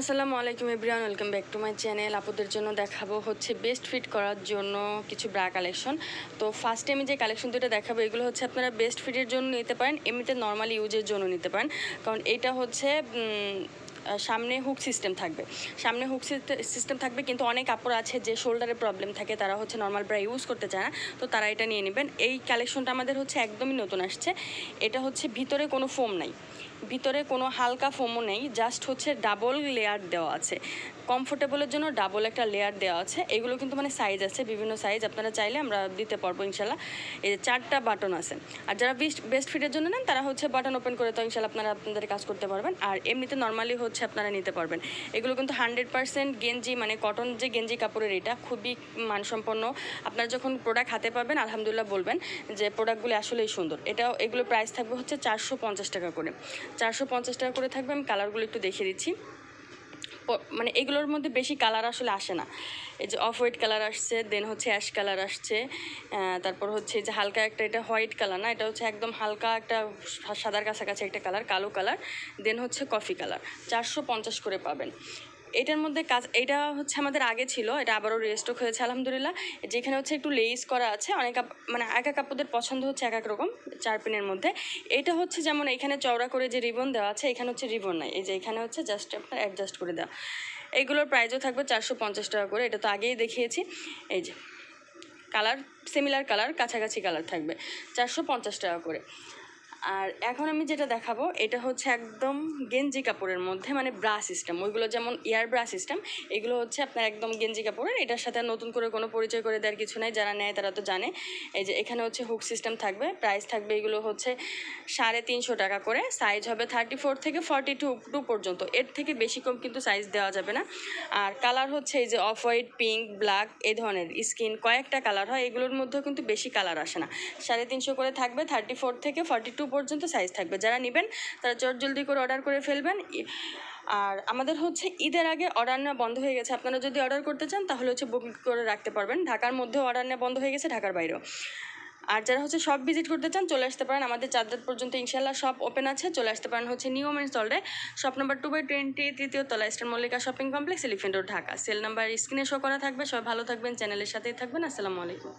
আসসালামু আলাইকুম everyone, welcome back to my channel. আপুদের জন্য দেখাবো হচ্ছে বেস্ট ফিট করার জন্য কিছু ব্রা কালেকশন তো ফার্স্টে আমি যে কালেকশন দুটো দেখাবো, এগুলো হচ্ছে আপনারা বেস্ট ফিটের জন্য নিতে পারেন, এমনিতে নর্মাল ইউজের জন্য নিতে পারেন। কারণ এটা হচ্ছে সামনে হুক সিস্টেম থাকবে। সামনে হুক সিস্টেম থাকবে, কিন্তু অনেক কাপড় আছে যে শোল্ডারে প্রবলেম থাকে, তারা হচ্ছে নর্মাল ব্রা ইউজ করতে চায় না, তো তারা এটা নিয়ে নেবেন। এই কালেকশনটা আমাদের হচ্ছে একদমই নতুন আসছে। এটা হচ্ছে ভিতরে কোনো ফোম নাই। ভিতরে কোনো হালকা ফোমও নেই জাস্ট হচ্ছে ডাবল লেয়ার দেওয়া আছে। কমফোর্টেবলের জন্য ডাবল একটা লেয়ার দেওয়া আছে। এগুলো কিন্তু মানে সাইজ আছে, বিভিন্ন সাইজ আপনারা চাইলে আমরা দিতে পারব ইনশাল্লাহ। এই যে চারটা বাটন আছে। আর যারা বেস্ট বেস্ট ফিটের জন্য নেন, তারা হচ্ছে বাটন ওপেন করে তো ইনশাল্লাহ আপনারা আপনাদের কাজ করতে পারবেন। আর এমনিতে নর্মালি হচ্ছে আপনারা নিতে পারবেন। এগুলো কিন্তু হান্ড্রেড পার্সেন্ট গেঞ্জি মানে কটন যে গেঞ্জি কাপড়ের, এটা খুবই মানসম্পন্ন। আপনারা যখন প্রোডাক্ট হাতে পাবেন, আলহামদুলিল্লাহ বলবেন যে প্রোডাক্টগুলি আসলেই সুন্দর। এটাও এগুলো প্রাইস থাকবে হচ্ছে চারশো পঞ্চাশ টাকা করে। চারশো পঞ্চাশ টাকা করে থাকবে, আমি কালারগুলো একটু দেখিয়ে দিচ্ছি। মানে এগুলোর মধ্যে বেশি কালার আসলে আসে না। এই যে অফ হোয়াইট কালার আসছে দেন হচ্ছে অ্যাশ কালার আসছে তারপর হচ্ছে যে হালকা একটা এটা হোয়াইট কালার না, এটা হচ্ছে একদম হালকা একটা সাদার কাছাকাছি একটা কালার কালো কালার দেন হচ্ছে কফি কালার চারশো পঞ্চাশ করে পাবেন। এটার মধ্যে কাজ, এটা হচ্ছে আমাদের আগে ছিল, এটা আবারও রেস্টক হয়েছে, আলহামদুলিল্লাহ। যেখানে হচ্ছে একটু লেস করা আছে, অনেক মানে এক এক কাপড়দের পছন্দ হচ্ছে এক এক রকম, চার পিনের মধ্যে। এটা হচ্ছে যেমন এখানে চওড়া করে যে রিবন দেওয়া আছে, এখানে হচ্ছে রিবন নাই, এই যে এখানে হচ্ছে জাস্ট আপনার অ্যাডজাস্ট করে দেওয়া। এইগুলোর প্রাইসও থাকবে চারশো পঞ্চাশ টাকা করে, এটা তো আগেই দেখিয়েছি। এই যে কালার সিমিলার কালার কাছাকাছি কালার থাকবে, চারশো পঞ্চাশ টাকা করে। আর এখন আমি যেটা দেখাবো, এটা হচ্ছে একদম গেঞ্জি কাপড়ের মধ্যে মানে ব্রা সিস্টেম ওইগুলো যেমন ইয়ার ব্রা সিস্টেম এগুলো হচ্ছে আপনার একদম গেঞ্জি কাপড়ের। এটার সাথে নতুন করে কোনো পরিচয় করে দেওয়ার কিছু নাই, যারা নেয় তারা তো জানে। এই যে এখানে হচ্ছে হুক সিস্টেম থাকবে প্রাইস থাকবে এগুলো হচ্ছে সাড়ে তিনশো টাকা করে। সাইজ হবে থার্টি ফোর থেকে ফর্টি টু টু পর্যন্ত। এর থেকে বেশি কম কিন্তু সাইজ দেওয়া যাবে না। আর কালার হচ্ছে এই যে অফ হোয়াইট পিঙ্ক ব্ল্যাক এই ধরনের স্কিন কয়েকটা কালার হয়, এগুলোর মধ্যেও কিন্তু বেশি কালার আসে না। সাড়ে তিনশো করে থাকবে থার্টি ফোর থেকে ফর্টি টু পর্যন্ত সাইজ থাকবে। যারা নেবেন, তারা চট জলদি করে অর্ডার করে ফেলবেন। আর আমাদের হচ্ছে ঈদের আগে অর্ডার নেওয়া বন্ধ হয়ে গেছে। আপনারা যদি অর্ডার করতে চান, তাহলে হচ্ছে বুকিং করে রাখতে পারবেন। ঢাকার মধ্যেও অর্ডার নেওয়া বন্ধ হয়ে গেছে, ঢাকার বাইরেও। আর যারা হচ্ছে সব ভিজিট করতে চান, চলে আসতে পারেন। আমাদের চাঁদরাত পর্যন্ত ইনশাল্লাহ সব ওপেন আছে। চলে আসতে পারেন হচ্ছে new women's holiday shop number two by twenty তৃতীয় তলা star Mallika shopping complex elephant road Dhaka. Cell number স্ক্রিনে শো করা থাকবে। সবাই ভালো থাকবেন চ্যানেলের সাথেই থাকবেন। আসসালামু আলাইকুম।